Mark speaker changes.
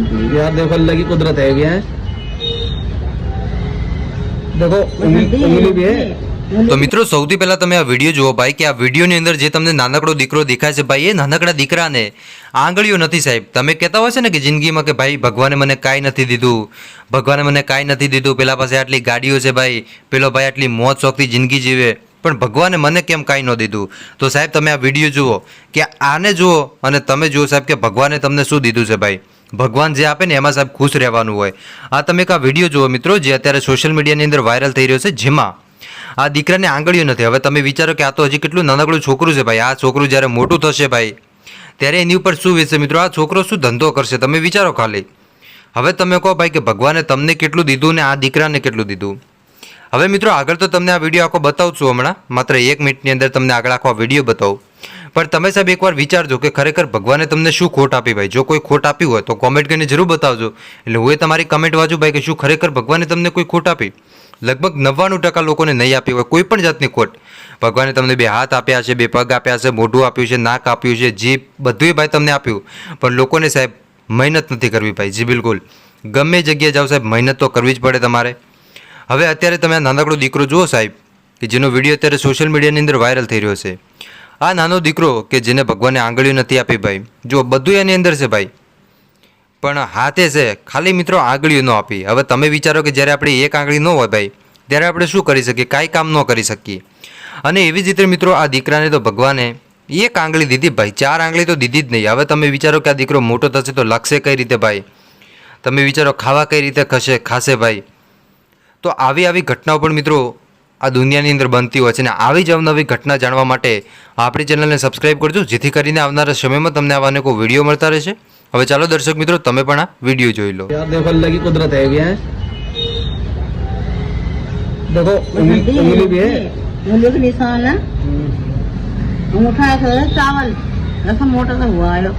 Speaker 1: यार देखो अल्लाह की कुदरत है ये है देखो उंगली उंगली भी है
Speaker 2: તો મિત્રો સૌથી પહેલા તમે આ વિડીયો જુઓ ભાઈ કે આ વિડીયોની અંદર જે તમને નાનકડો દીકરો દેખાય છે ભાઈ એ નાનકડા દીકરાને આંગળીઓ નથી સાહેબ તમે કહેતા હોય છે ને કે જિંદગીમાં કે ભાઈ ભગવાને મને કાંઈ નથી દીધું ભગવાને મને કાંઈ નથી દીધું પેલા પાસે આટલી ગાડીઓ છે ભાઈ પેલો ભાઈ આટલી મોજ શોખથી જિંદગી જીવે પણ ભગવાને મને કેમ કાંઈ ન દીધું તો સાહેબ તમે આ વિડીયો જુઓ કે આને જુઓ અને તમે જુઓ સાહેબ કે ભગવાને તમને શું દીધું છે ભાઈ ભગવાન જે આપે ને એમાં સાહેબ ખુશ રહેવાનું હોય. આ તમે એક આ વીડિયો જુઓ મિત્રો, જે અત્યારે સોશિયલ મીડિયાની અંદર વાયરલ થઈ રહ્યો છે, જેમાં આ દીકરાને આંગળીઓ નથી. હવે તમે વિચારો કે આ તો હજી કેટલું નાનકડું છોકરું છે ભાઈ. આ છોકરું જ્યારે મોટું થશે ભાઈ, ત્યારે એની ઉપર શું વિશે મિત્રો? આ છોકરો શું ધંધો કરશે? તમે વિચારો ખાલી. હવે તમે કહો ભાઈ કે ભગવાને તમને કેટલું દીધું ને આ દીકરાને કેટલું દીધું? હવે મિત્રો આગળ તો તમને આ વીડિયો આખો બતાવું છું હમણાં. માત્ર એક મિનિટની અંદર તમને આગળ આખો આ વીડિયો બતાવું. પણ તમે સાહેબ એકવાર વિચારજો કે ખરેખર ભગવાને તમને શું ખોટ આપી ભાઈ? જો કોઈ ખોટ આપી હોય તો કોમેન્ટ કરીને જરૂર બતાવજો. એટલે હું એ તમારી કમેન્ટ વાંચું ભાઈ કે શું ખરેખર ભગવાને તમને કોઈ ખોટ આપી? લગભગ નવ્વાણું ટકા લોકોને નહીં આપી હોય કોઈ પણ જાતની ખોટ. ભગવાને તમને બે હાથ આપ્યા છે, બે પગ આપ્યા છે, મોઢું આપ્યું છે, નાક આપ્યું છે જીભ બધુંય ભાઈ તમને આપ્યું. પણ લોકોને સાહેબ મહેનત નથી કરવી ભાઈ, જી બિલકુલ. ગમે જગ્યાએ જાઓ સાહેબ, મહેનત તો કરવી જ પડે તમારે. હવે અત્યારે તમે નાનકડો દીકરો જુઓ સાહેબ, કે જેનો વીડિયો અત્યારે સોશિયલ મીડિયાની અંદર વાયરલ થઈ રહ્યો છે. આ નાનો દીકરો કે જેને ભગવાને આંગળીઓ નથી આપી ભાઈ, જો બધું એની અંદર છે ભાઈ. પણ હાથે છે, ખાલી મિત્રો આંગળીઓ ન આપી. હવે તમે વિચારો કે જ્યારે આપણી એક આંગળી ન હોય ભાઈ, ત્યારે આપણે શું કરી શકીએ? કાંઈ કામ ન કરી શકીએ. અને એવી જ રીતે મિત્રો આ દીકરાને તો ભગવાને એક આંગળી દીધી ભાઈ. ચાર આંગળી તો દીધી જ નહીં. હવે તમે વિચારો કે આ દીકરો મોટો થશે તો લખશે કઈ રીતે ભાઈ? તમે વિચારો ખાવા કઈ રીતે ખશે ખાશે ભાઈ? તો આવી આવી ઘટનાઓ પણ મિત્રો આ દુનિયાની અંદર બનતી હોય છે અને આવી જ અવનવી ઘટના જાણવા માટે આપણી ચેનલને સબસ્ક્રાઇબ કરજો જેથી કરીને આવનારા સમયમાં તમને આવા અનેકો વિડીયો મળતા રહેશે હવે ચાલો દર્શક મિત્રો તમે પણ આ વિડીયો જોઈ લો
Speaker 1: यार देखो अल्लाह की कुदरत है ये है देखो उंगली उंगली भी है
Speaker 3: उंगली के निशान है अंगूठा ऐसा है चावल ऐसा मोटा सा हुआ है